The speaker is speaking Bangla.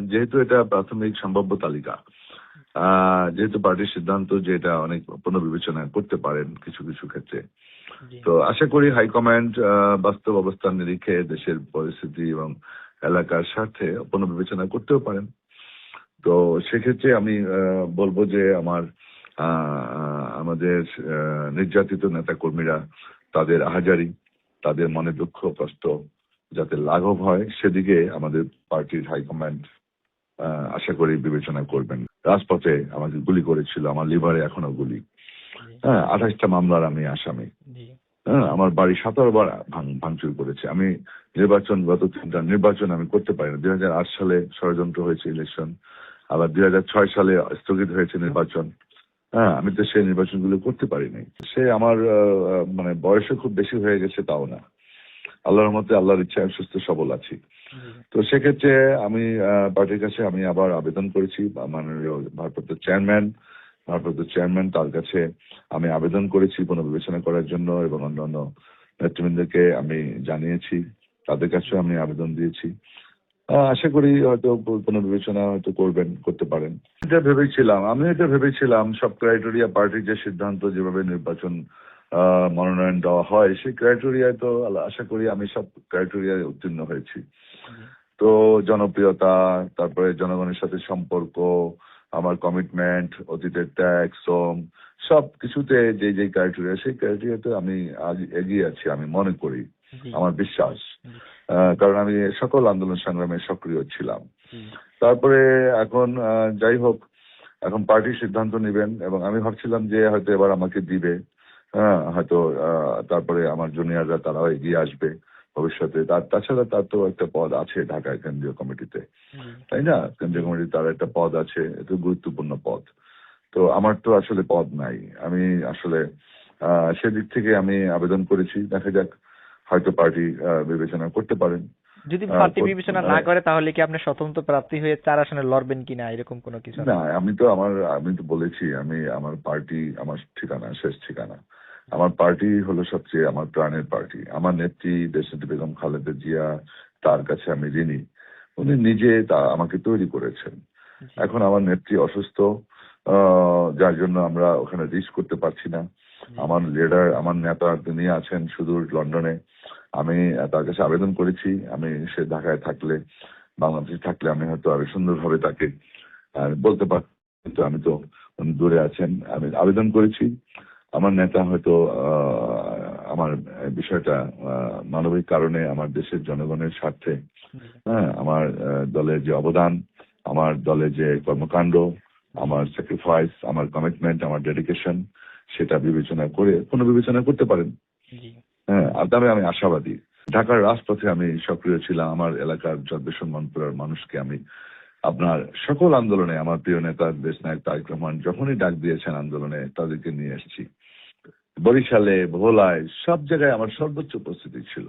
যেহেতু এটা প্রাথমিক সম্ভাব্য তালিকা যেহেতু পার্টির সিদ্ধান্ত যে এটা অনেক পুনর্বিবেচনা করতে পারেন কিছু কিছু ক্ষেত্রে। তো আশা করি হাইকমান্ড বাস্তব অবস্থান নিরিখে দেশের পরিস্থিতি এবং এলাকার স্বার্থে পুনর্বিবেচনা করতেও পারেন। তো সেক্ষেত্রে আমি বলব যে আমার আমাদের নির্যাতিত নেতা কর্মীরা তাদের আহাজারি তাদের মনে দুঃখ কষ্ট যাতে লাঘব হয় সেদিকে আমাদের পার্টির হাইকমান্ড আশা করি বিবেচনা করবেন। রাজপথে আমাকে গুলি করেছিল আমার লিভারে এখনও গুলি। হ্যাঁ আঠাশটা মামলার আমি আসামি। হ্যাঁ আমার বাড়ি সতেরো বার ভাঙ- ভাঙচুর করেছে। আমি নির্বাচন গত তিনটা নির্বাচন আমি করতে পারি না দুই হাজার আট সালে ষড়যন্ত্র হয়েছে ইলেকশন আবার দুই হাজার ছয় সালে স্থগিত হয়েছে নির্বাচন। হ্যাঁ আমি তো সেই নির্বাচনগুলো করতে পারিনি। সে আমার মানে বয়সও খুব বেশি হয়ে গেছে তাও না। আল্লাহর মতে আল্লাহর ইচ্ছায় আমি সুস্থ সবল আছি। তো সেক্ষেত্রে আমি পার্টির কাছে আমি আবার আবেদন করেছি, মাননীয় ভারপ্রাপ্ত চেয়ারম্যান। ভারপ্রাপ্ত চেয়ারম্যান তার কাছে আমি আবেদন করেছি পুনর্বিবেচনা করার জন্য এবং অন্যান্য নেতৃবৃন্দকে আমি জানিয়েছি, তাদের কাছেও আমি আবেদন দিয়েছি। আশা করি হয়তো পুনর্বিবেচনা হয়তো করবেন, করতে পারেন। এটা ভেবেছিলাম আমি এটা ভেবেছিলাম, সব ক্রাইটেরিয়া পার্টির যে সিদ্ধান্ত, যেভাবে নির্বাচন মনোনয়ন দেওয়া হয়। সেই ক্রাইটেরিয়ায় তো আশা করি আমি সব ক্রাইটেরিয়ায় উত্তীর্ণ হয়েছি। তো জনপ্রিয়তা তারপরে জনগণের সাথে সম্পর্ক আমার কমিটমেন্ট অতীতের ত্যাগ শ্রম সব কিছুতে যে যে ক্রাইটেরিয়া সেই ক্রাইটেরিয়াতে আমি আজ এগিয়ে আছি আমি মনে করি। আমার বিশ্বাস। কারণ আমি সকল আন্দোলন সংগ্রামে সক্রিয় ছিলাম। তারপরে এখন যাই হোক এখন পার্টি সিদ্ধান্ত নেবেন এবং আমি ভাবছিলাম যে হয়তো এবার আমাকে দিবে। হ্যাঁ হয়তো আহ, তারপরে আমার জুনিয়ররা তারাও এগিয়ে আসবে ভবিষ্যতে। তার তাছাড়া তার তো একটা পদ আছে ঢাকায় কেন্দ্রীয় কমিটিতে। তাই না? কেন্দ্রীয় কমিটি তার একটা পদ আছে এটা গুরুত্বপূর্ণ পদ। তো আমার তো আসলে পদ নাই। আমি আসলে সেদিক থেকে আমি আবেদন করেছি। দেখা যাক হয়তো পার্টি বিবেচনা করতে পারেন। যদি পার্টি বিবেচনা না করে তাহলে কি আপনি স্বতন্ত্র প্রার্থী হয়ে চার আসনে লড়বেন কিনা? এরকম কোনো কিছু না আমি তো আমার আমি তো বলেছি আমি আমার পার্টি আমার ঠিকানা শেষ ঠিকানা। আমার পার্টি হলো সবচেয়ে আমার প্রাণের পার্টি আমার নেত্রী দেশনেত্রী বেগম খালেদা জিয়া তার কাছে আমি ঋণী। উনি নিজে তা আমাকে তৈরি করেছেন। এখন আমার নেত্রী অসুস্থ যার জন্য আমরা ওখানে রিচ করতে পারছি না। আমার লিডার আমার নেতা তিনি আছেন সুদূর লন্ডনে। আমি তার কাছে আবেদন করেছি। আমি সে ঢাকায় থাকলে বাংলাদেশে থাকলে আমি হয়তো আরও সুন্দরভাবে তাকে বলতে পার কিন্তু আমি তো দূরে আছেন। আমি আবেদন করেছি। আমার নেতা হয়তো আহ, আমার বিষয়টা মানবিক কারণে আমার দেশের জনগণের স্বার্থে হ্যাঁ আমার দলের যে অবদান আমার দলের যে কর্মকাণ্ড আমার স্যাক্রিফাইস আমার কমিটমেন্ট আমার ডেডিকেশন সেটা বিবেচনা করে কোনো বিবেচনা করতে পারেন। হ্যাঁ আর তবে আমি আশাবাদী। ঢাকার রাজপথে আমি সক্রিয় ছিলাম। আমার এলাকার জন্মেশন মনপুরার মানুষকে আমি আপনার সকল আন্দোলনে আমার প্রিয় নেতা দেশ নায়ক তারেক রহমান যখনই ডাক দিয়েছেন আন্দোলনে তাদেরকে নিয়ে এসেছি। বরিশালে ভোলায় সব জায়গায় আমার সর্বোচ্চ উপস্থিতি ছিল।